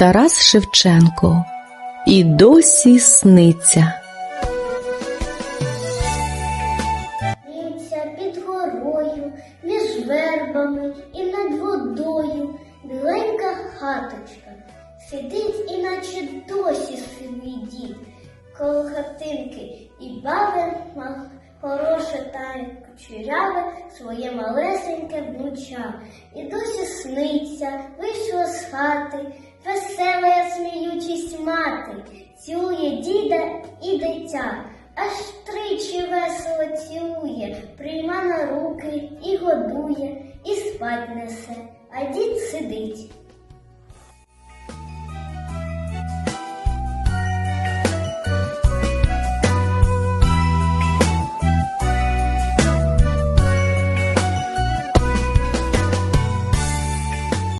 Тарас Шевченко і досі сниться. Сниться під горою, між вербами і над водою. Біленька хаточка сидить, іначе досі сивий дід. Коло хатинки і ма- хороше та кучеряве своє малесеньке внуча. І досі сниться, вийшла з хати, весела, я сміючись мати, цілує діда і дитя. Аж тричі весело цілує, прийма на руки і годує, і спать несе, а дід сидить,